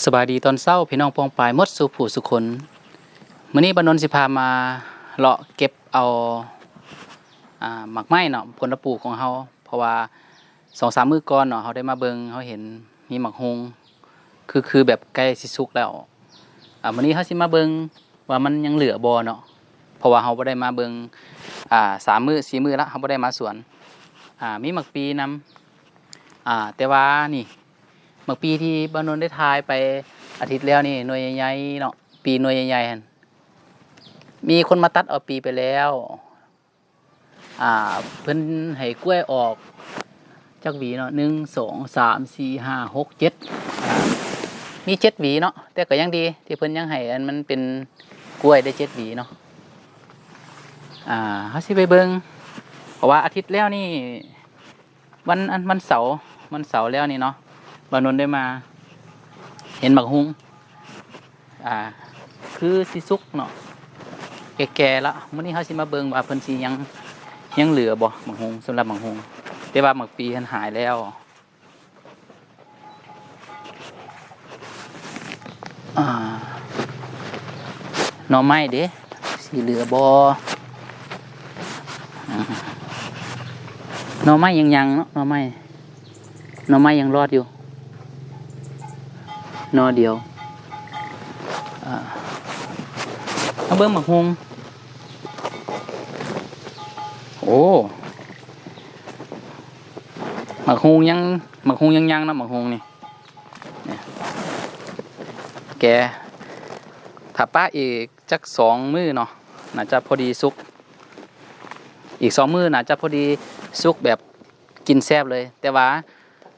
สบายดีตอนเศร้าพี่น้องปองปลายมดสุผู้สุคนมื้อนี้บรรนนสิพามาเลาะเก็บเอาอ่าหมักไม้เนาะผลปลูกของเฮาเพราะว่าสองสามมื้อก่อนเนาะเฮาได้มาเบิงเฮาเห็นมีหมักฮงคือคือแบบใกล้สิสุกแล้วอ่ามื้อนี้เฮาสิมาเบิงว่ามันยังเหลือบ่เนาะเพราะว่าเฮาบ่ได้มาเบิงอ่าสามมื้อสี่มื้อละเฮาบ่ได้มาสวนอ่ามีหมักปีนำอ่าแต่ว่านี่ เมื่อปีที่บ้านนนได้ทายไปอาทิตย์แล้วนี่หน่วยใหญ่ๆเนาะปีหน่วยใหญ่ๆหั่นมีคนมาตัดเอาปีไปแล้ว อ่า เพิ่นให้กล้วยออกจักหวีเนาะหนึ่งสองสามสี่ห้าหกเจ็ดมีเจ็ดหวีเนาะแต่ก็ยังดี ที่เพิ่นยังให้อันมันเป็นกล้วยได้เจ็ดหวีเนาะอ่าเฮาสิไปเบิงเพราะว่าอาทิตย์แล้วนี่ วันอันวันเสาร์วันเสาร์แล้วนี่เนาะ บานนท์ได้มา เห็นบักฮุงอ่า คือสิสุกเนาะแก่ๆละมื้อนี้เฮาสิมาเบิ่งว่าเพิ่นสิยังยังเหลือบ่บักฮุงสำหรับบักฮุงแต่ว่าบักปีเพิ่นหายแล้วอ่าหน่อไม้เด้สิเหลือบอ่าหน่อไม้ยังยังเนาะหน่อไม้หน่อไม้ยังรอดอยู่ นอเดียวอ่าเอาเบิ้งหมักฮงโอ้หมักฮงยังหมักฮงยังยังนะหมักฮงนี่แกถ้าป้าอีกจักสองมือเนาะน่าจะพอดีสุก อีกสองมือน่าจะพอดีสุกแบบกินแซบเลย แต่ว่า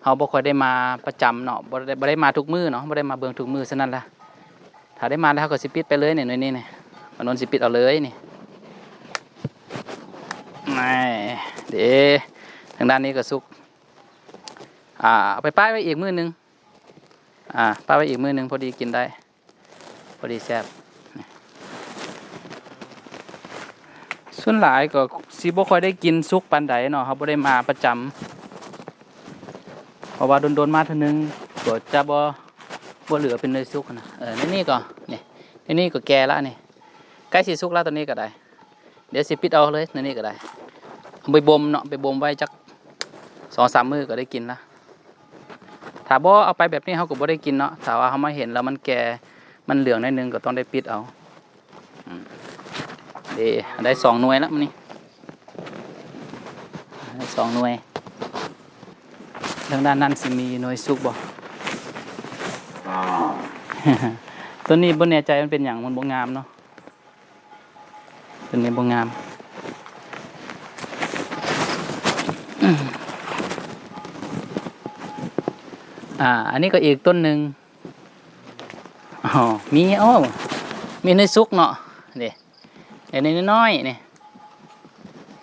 เขาบ่ค่อยได้มาประจำเนาะบ่ได้บ่ได้มาทุกมือเนาะบ่ได้มาเบิ่งทุกมือฉะนั้นล่ะถ้าได้มาแล้วเขาก็สิปิดไปเลยเนี่ยหน่วยนี้เนี่ยมันนนสิปิดเอาเลยนี่นี่เด้ทางด้านนี้ก็สุกอ่าเอาไปป้ายไว้อีกมือหนึงอ่าป้ายไว้อีกมือหนึงพอดีกินได้ พอดีแซ่บส่วนหลายก็สิบ่ค่อยได้กินสุกปานใดเนาะเขาบ่ได้มาประจำ ราะว่าโดนๆมาท่านึงก็จะบ่บ่เหลือเป็นเนยสุกนะเออในนี่ก็นี่ในนี่ก็แก่ล้วนี่ใกล้สิสุกแล้วตัวนี้ก็ได้ เดี๋ยวสิปิดเอาเลยในนี่ก็ได้ไปบ่มเนาะไปบ่มไว้จักสองสามมือก็ได้กินละถ้าบ่เอาไปแบบนี้เขาก็บ่ได้กินเนาะถ้าว่าเขามาเห็นแล้วมันแก่มันเหลืองหนิดนึงก็ต้องได้ปิดเอาเดีได้สองหน่วยแล้วมันนี้สองหน่วย ทางด้านนั้นสิมีหน่วยสุกบ่ตัวนี้บ่แน่ใจมันเป็นอย่างมันบ่งามเนาะตัวนี้บ่งามอืมอ่า อันนี้ก็อีกต้นหนึ่งอ๋อมีโอ้มีหน่วยสุกเนาะเด้เดี๋ยวนี้น้อยๆนี่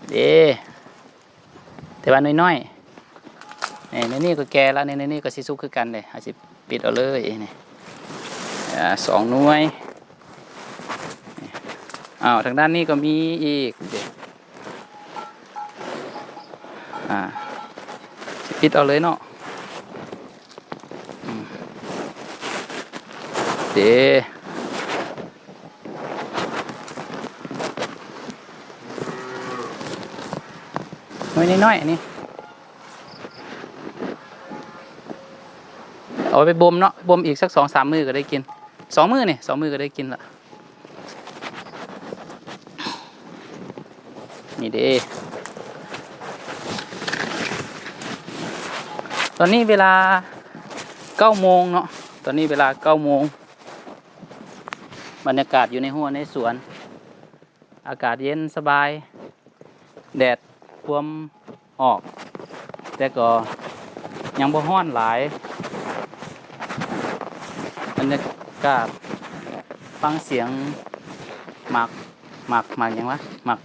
เด้แต่ว่าน้อยๆ นี่ในนี่ก็แก่แล้วนี่ในนี่ก็สิสุกคือกันเลยอาจสิปิดเอาเลยนี่อสองหน่วยอ้าวทางด้านนี้ก็มีอีกเดี๋ยวอ่าปิดเอาเลยเนาะเดี๋ยวน่วยน้อยๆอัน เอาไปบ่มเนาะบ่มอีกสักสองสามมือก็ได้กินสองมือนี่สองมือก็ได้กินละนี่เด้ตอนนี้เวลาเก้าโมงเนาะตอนนี้เวลาเก้าโมงบรรยากาศอยู่ในหัวในสวน อากาศเย็นสบาย แดดพวมออก แต่ก็ยังบ่ฮ้อนหลาย บรรยากาศฟังเสียงหมักหมักหมักยังวะหมัก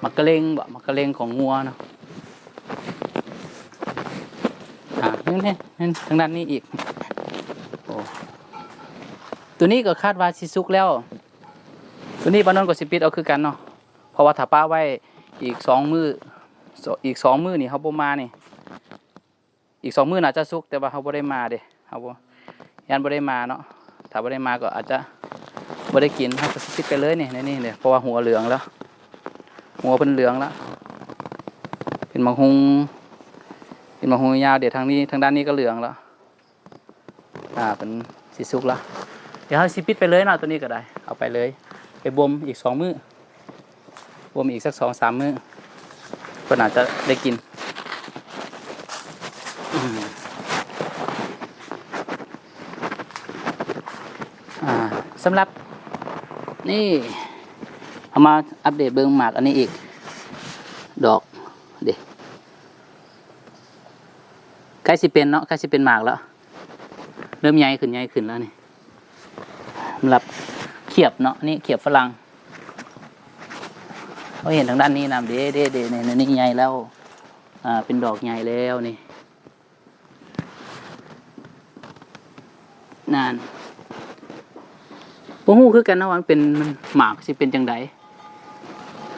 หมักกระเลงบ่หมักกระเลงของงัวเนาะอ่านี่นี่นี่ทางด้านนี้อีกโอ้ตัวนี้ก็คาดว่าสิสุกแล้ว ตัวนี้บ้านนนท์ก็สิปิดเอาคือกันเนาะเพราะว่าถ้าป้าไว้อีกสองมืออีกสองมือนี่เขาบ่มานี่อีกสองมือน่าจะสุกแต่ว่าเขาบ่ได้มาเด้เขาบ่ ยันบ่ได้มาเนาะถ้าบ่ได้มาก็อาจจะบ่ได้กินเฮาก็สิปิดไปเลยนี่นี่เนี่ยเพราะว่าหัวเหลืองแล้ว หัวเพิ่นเหลืองแล้วเป็นมังหุงเป็นมังหุงยาวเดี๋ยวทางนี้ทางด้านนี้ก็เหลืองแล้วอ่าเป็นสิสุกแล้วเดี๋ยวเฮาสิปิดไปเลยเนาะตัวนี้ก็ได้ เอาไปเลย ไปบ่มอีกสองมื้อบ่มอีกสักสองสามมื้อเพิ่าจะได้กิน อ่าสำหรับนี่เอามาอัปเดตเบิ้งหมากอันนี้อีก ดอกเด็ใกล้สิเป็นเนาะใกล้สิเป็นหมากแล้ว เริ่มใหญ่ขึ้นใหญ่ขึ้นแล้วนี่สำหรับเขียบเนาะนี่เขียบฝรั่งเขาเห็นทางด้านนี้นะเด้เด้เด้เนี่ยนี่ใหญ่แล้วอ่าเป็นดอกใหญ่แล้วนี่นาน บ่ฮู้คือกันนะว่ามันเป็นมันหมากสิเป็นจังได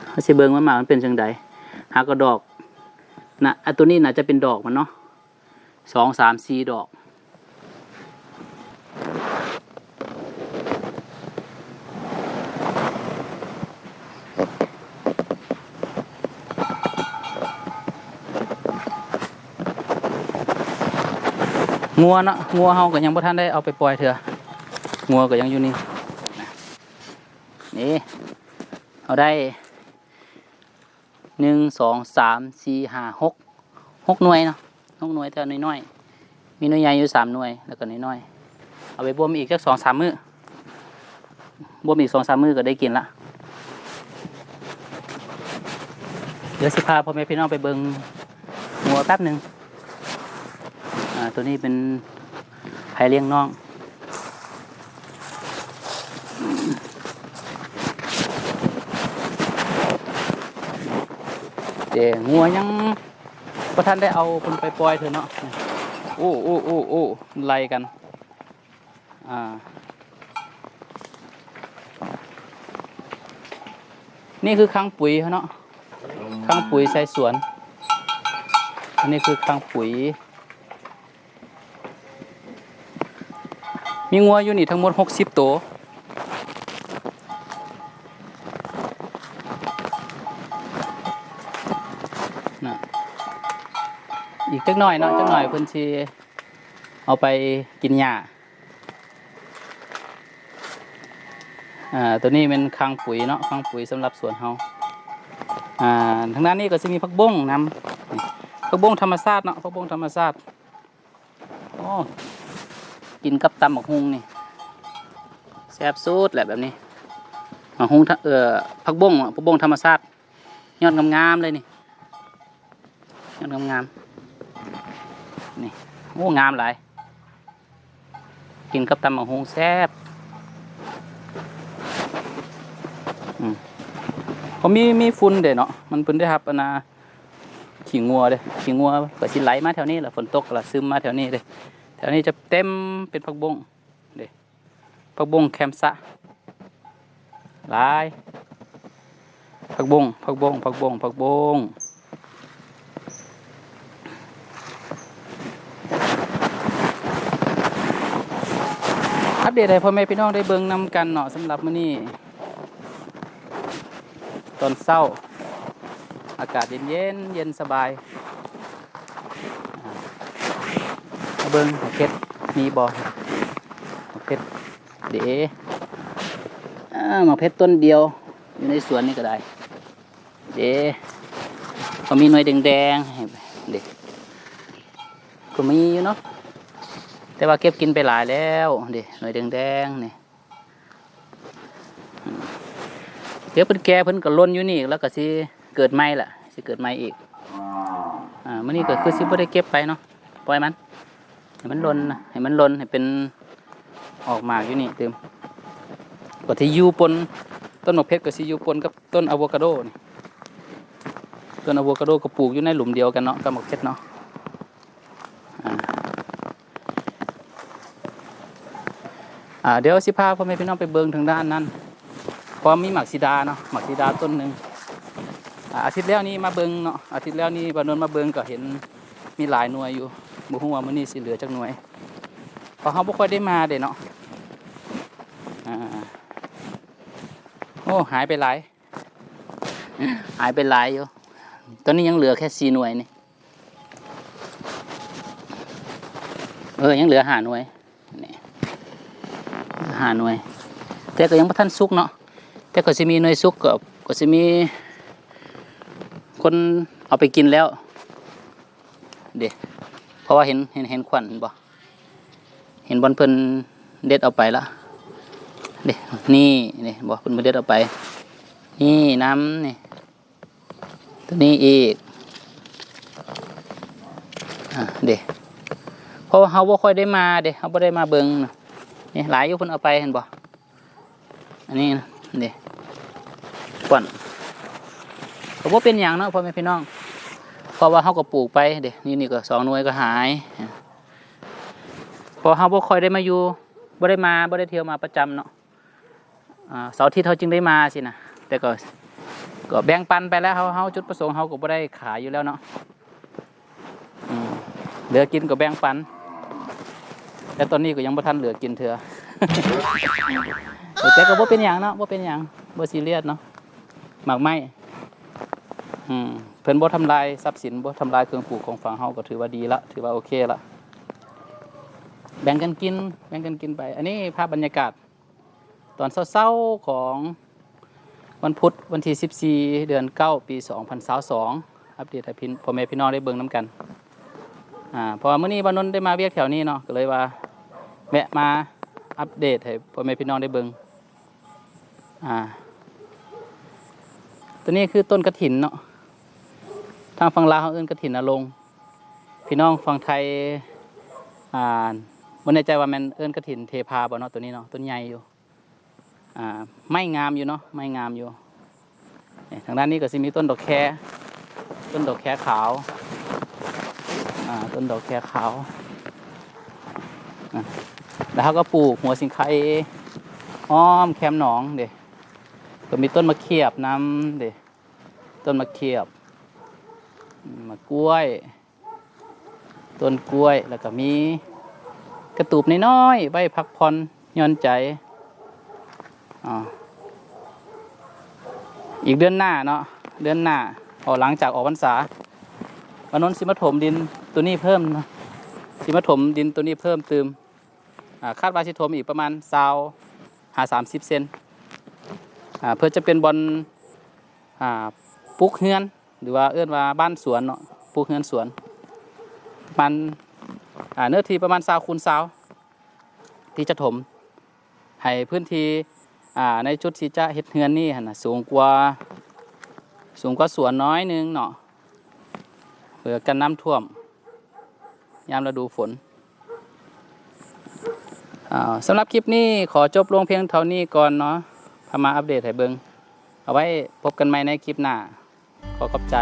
เฮาสิเบิ่งว่าหมากมันเป็นจังไดหากก็ดอกนะอันตัวนี้น่าจะเป็นดอกมันเนาะสองสามสี่ดอก งัวเนาะงัวเฮาก็ยังบ่ทันได้เอาไปปล่อยเถอะงัวก็ยังอยู่นี่ นี่เอาได้หนึ่งสองสามสี่ห้าหกหกหน่วยเนาะหกหน่วยแต่น้อยๆมีหน่วยใหญ่อยู่สามหน่วยแล้วก็น้อยๆเอาไปบ่มอีกสักสองสามมื้อบ่มอีกสองสามมื้อก็ได้กินละเดี๋ยวสิพาพ่อแม่พี่น้องไปเบิ่งงัวแป๊บหนึ่งอ่าตัวนี้เป็นไผ่เลี้ยงน้อง เดี๋ยงัวยังประท่านได้เอาคนไปปล่อยเถอะเนาะโอ้โอ้โอ้โอ้ไล่กัน อ่านี่คือคลังปุ๋ยเนาะคลังปุ๋ยใส่สวน อันนี้คือคลังปุ๋ย มีงัวอยู่นี่ทั้งหมดหกสิบตัว นะอีกจักหน่อยเนาะจักหน่อยเพิ่นสิเอาไปกินหญ้าอ่าตัวนี้เป็นคลังปุ๋ยเนาะคลังปุ๋ยสำหรับสวนเฮาอ่าทางด้านนี้ก็จะมีผักบ้งนำผักบ้งธรรมชาติเนาะผักบ้งธรรมชาติโอ้กินกับตำหมกฮุงนี่แซ่บสุดแหละแบบนี้หมกฮุงเอ่อผักบงผักบงธรรมชาติยอดงามๆเลยนี่ ยอดงามๆนี่โอ้งามหลาย กินกับตำมกฮุงแซ่บอืมผมมีมีฝุ่นเด้เนาะมันเพิ่นได้ครับนาขี้งัวเด้ขี้งัวก็สิไหลมาแถวนี้แหละฝนตกละซึมมาแถวนี้เด้แถวนี้จะเต็มเป็นผักบงเด็ผักบงแคมซะหลายผักบงผักบงผักบงผักบง ปเดตให้พ่อแม่พี่น้องได้เบิ่งนำกันเนาะสำหรับมื้อนี้ตอนเช้า อากาศเย็นเย็นเย็นสบายเบิ้งหมกเพชรมีบ่หมกเพชรเด๋อาหมกเพชรต้นเดียว อยู่ในสวนนี่ก็ได้ เด๋เขามีหน่วยแดงๆเด็กก็มีอยู่เนาะ แต่ว่าเก็บกินไปหลายแล้วเด็หน่วยแดงๆนี่เดี๋ยวเพิ่นแก่เพิ่นก็ล้นอยู่นี่แล้วก็สิเกิดใหม่ล่ะสิเกิดใหม่อีกอ่ามื้อนี้ก็คือสิบ่ได้เก็บไปเนาะปล่อยมันให้มันลนนะให้มันลนให้เป็นออกมากอยู่นี่เต็มก็ที่ยูปนต้นมะเพชรกับซียูปนกับต้นอะโวคาโดนี่ต้นอะโวคาโดก็ปลูกอยู่ในหลุมเดียวกันเนาะกับมะเพชรเนาะอ่าอ่า เดี๋ยวสิพาพ่อแม่พี่น้องไปเบิงทางด้านนั้นเพราะมีหมากซีดาเนาะหมากซีดาต้นหนึ่งอาทิตย์แล้วนี่มาเบิงเนาะอาทิตย์แล้วนี่บานนนมาเบิงก็เห็นมีหลายหน่วยอยู่บุหัวมันนี่สิเหลือจักหน่วยพราะเขาบ่ค่อยได้มาเด้เนาะอ่าโอ้หายไปหลาย หายไปหลายอยู่ตอนนี้ยังเหลือแค่สี่หน่วยนี่เออยังเหลือหาหน่วย หาหน่วย แต่ก็ยังบ่ทันสุกเนาะแต่ก็สิมีหน่วยสุกก็ก็สิมี คนเอาไปกินแล้วเด็เพราะว่าเห็นเห็นเห็นควันบ่เห็นบอลเพิ่นเด็ดเอาไปละเด็นี่นี่บอเพิ่นมาเด็ดเอาไป นี่น้ำนี่ตัวนี้อีกอะเด็เพราะว่าเฮาบ่ค่อยได้มาเด็เฮาบ่ได้มาเบิ่งนะ นี่หลายอยู่เพิ่นเอาไปเห็นบ่อันนี้นะเด็ควันก็บ่เป็นหยังเนาะพ่อแม่พี่น้องเพราะว่าเฮาก็ปลูกไปเด็นี่นี่ก็สองหน่วยก็หายพอเฮาบ่ค่อยได้มาอยู่บ่ได้มาบ่ได้เที่ยวมาประจำเนาะเสาร์อาทิตย์เฮาจึงได้มาสินะแต่ก็ก็แบ่งปันไปแล้วเฮาเฮาจุดประสงค์เฮาก็บ่ได้ขายอยู่แล้วเนาะเหลือกินก็แบ่งปัน แต่ตอนนี้ก็ยังบ่ทันเหลือกินเถื่อแต่ก็บ่เป็นหยังเนาะบ่เป็นหยังบ่ซีเรียสเนาะหมากไม้อืมเพิ่นบ่ทำลายทรัพย์สินบ่ทำลายเครื่องปลูกของฝั่งเฮาก็ถือว่าดีละถือว่าโอเคละแบ่งกันกิน แบ่งกันกินไป อันนี้ภาพบรรยากาศ ตอนเศร้าๆของวันพุธวันที่ 14 เดือน 9 ปี 2022อัปเดตให้พี่พ่อแม่พี่น้องได้เบิ่งน้ำกันอ่าพอมื้อนี้บานนท์ได้มาเวียกแถวนี้เนาะก็เลยว่า แวะมาอัปเดตให้พ่อแม่พี่น้องได้เบิ่งอ่า ตัวนี้คือต้นกระถินเนาะ ทางฝั่งลาวเขาเอิ้นกระถินนรงพี่น้องฝั่งไทย อ่าบนในใจว่ามันเอิ้นกระถินเทพาบ่เนาะตัวนี้เนาะ ต้นใหญ่อยู่ อ่า ไม่งามอยู่เนาะ ไม่งามอยู่นี่ทางด้านนี้ก็สิมีต้นดอกแคต้นดอกแคขาว อ่า ต้นดอกแคขาวอะ แล้วเขาก็ปลูกหัวสิงไคอ้อมแคมหนองเด็ก็มีต้นมะเขียบน้ำเด็ต้นมะเขียบมะกล้วย ต้นกล้วยแล้วก็มี กระตูบน้อยๆไว้พักผ่อนย่อนใจอ่าอีกเดือนหน้าเนาะเดือนหน้าออกหลังจากออกพรรษาวันนั้นสิมาถมดินตัวนี้เพิ่มนะสิมาถมดินตัวนี้เพิ่มเติม คาดว่าสิถมอีกประมาณซาวหาสามสิบเซนเพื่อจะเป็นบอลปลูกเฮือน หรือว่าเอื้อนว่าบ้านสวนเนาะปลูกเฮือนสวนมันเนื้อที่ประมาณซาวคูณซาวที่จะถมให้พื้นที่ในชุดที่จะเฮ็ดเฮือนนี่นะสูงกว่าสูงกว่าสวนน้อยนึงเนาะเพื่อกันน้ำท่วม ยามฤดูฝน สำหรับคลิปนี้ขอจบลงเพียงเท่านี้ก่อนเนาะพามาอัปเดตให้เบิงเอาไว้พบกันใหม่ในคลิปหน้า ขอขอบใจ